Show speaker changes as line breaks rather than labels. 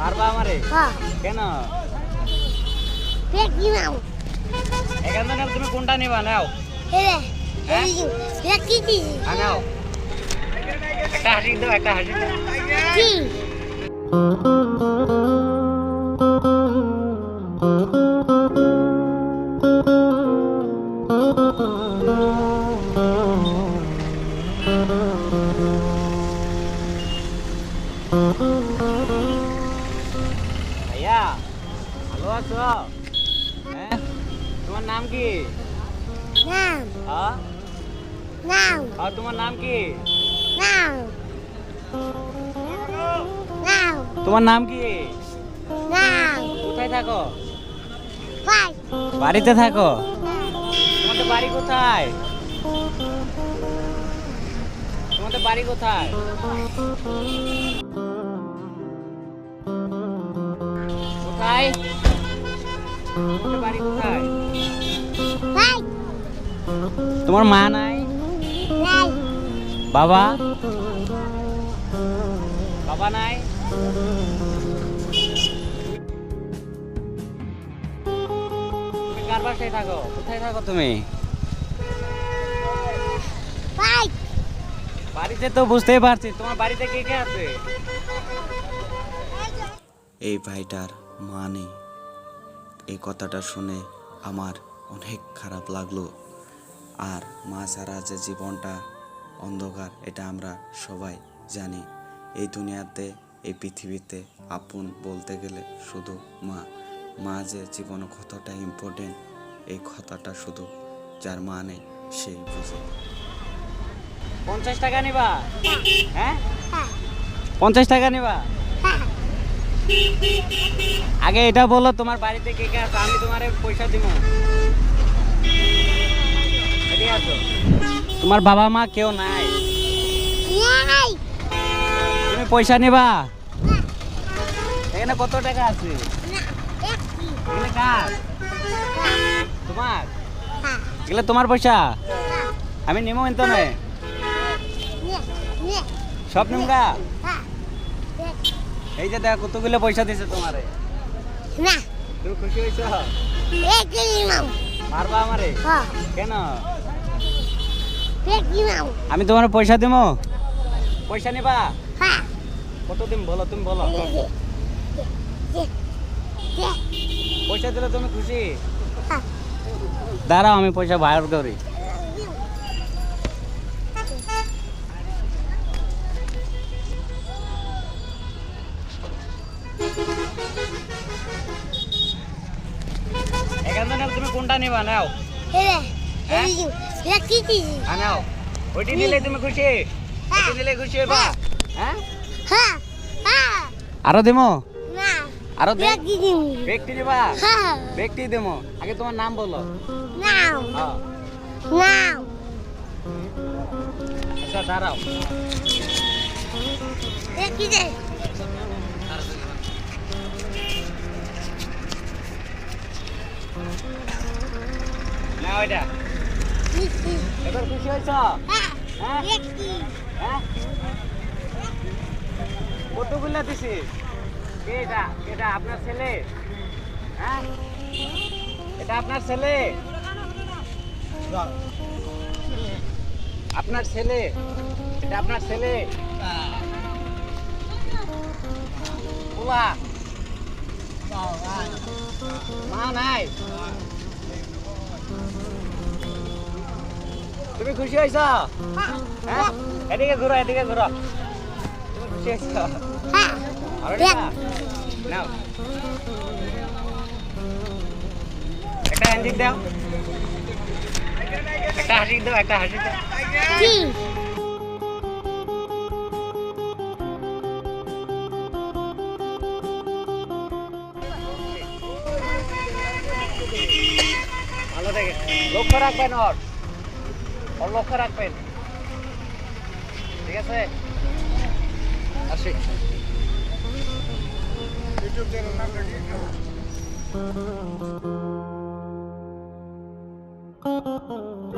মারবা আমারে?
হ্যাঁ।
কেন? এখান থেকে তুমি কোনটা নিবা? নাও।
দি
হ্যাঁ? নাও। একটা হাসি দাও একটা হাসি দাও। ভালো আছো হ্যাঁ তোমার নাম কি? হ্যাঁ? আর তোমার নাম কি? তোমার নাম কি? কোথায় থাকো? বাড়িতে থাকো? তোমাদের বাড়ি কোথায়? তোমাদের বাড়ি কোথায়? কোথায়? তোমার মা নাই?
নাই।
বাবা? বাবা নাই? তুমি কার বাসায় থাকো? কোথায় থাকো তুমি? বাড়িতে তো বুঝতেই পারছি তোমার বাড়িতে কে কে আছে?
এই ভাইটার মা নেই। এই কথাটা শুনে আমার অনেক খারাপ লাগল। আর মা ছাড়া যে জীবনটা অন্ধকার এটা আমরা সবাই জানি। এই দুনিয়াতে এই পৃথিবীতে আপন বলতে গেলে শুধু মা। মা যে জীবনে কতটা ইম্পর্টেন্ট এই কথাটা শুধু যার মা নেই সেই বুঝে।
পঞ্চাশ টাকা নিবা? হ্যাঁ।
হ্যাঁ?
পঞ্চাশ টাকা নিবা? আগে এটা বলো তোমার বাড়িতে কে কে আছে? আমি তোমারে পয়সা দিব। তোমার বাবা মা কেউ নাই। তুমি পয়সা নিবা? এখানে কত টাকা আছে? এখানে কার? তোমার? এগুলো তোমার পয়সা? আমি নিমো কিন্তু সব নিমগা?
হ্যাঁ।
এই যে দেখো কতগুলো পয়সা দিছে তোমারে?
না।
তুমি খুশি হয়েছো?
একটি নাও
মারবা আমারে?
হ্যাঁ।
কেন?
পেটি নাও
আমি তোমার পয়সা দেবো পয়সা নিবা?
হ্যাঁ।
কত দিন বলো তুমি বলো। পয়সা দিলে তুমি খুশি?
হ্যাঁ।
দাঁড়াও আমি পয়সা বাইর করি। থেকে তুমি কোনটা নিবা? নাও।
দি
হ্যাঁ? নাও। ওইটি নিলে তুমি খুশি। ওইটি নিলে খুশি হবা হ্যাঁ।
হ্যাঁ? হ্যাঁ
আরও দেবো
না। আরও
ব্যক্তি দিবা?
হ্যাঁ
ব্যক্তি দেবো আগে তোমার নাম বলো।
নাও।
হ্যাঁ।
নাও।
আচ্ছা দাঁড়াও।
একটি দে
না ওইটা। এবার খুশি হয়েছ?
হ্যাঁ?
হ্যাঁ? হ্যাঁ কতগুলো দিছি? কে এটা? এটা? আপনার ছেলে? হ্যাঁ? এটা আপনার ছেলে? আপনার ছেলে? এটা আপনার ছেলে? পোলা মা নাই তুমি খুশি হয়েছ? হ্যাঁ। এদিকে ঘুরো এদিকে ঘুরো। তুমি খুশি হয়েছ?
হ্যাঁ?
নাও। একটা হ্যান্ডিক দাও। একটা হাসি দাও একটা হাসি দাও। লক্ষ্য রাখবেন ওর। ওর লক্ষ্য রাখবেন। ঠিক আছে? আসি।
Thank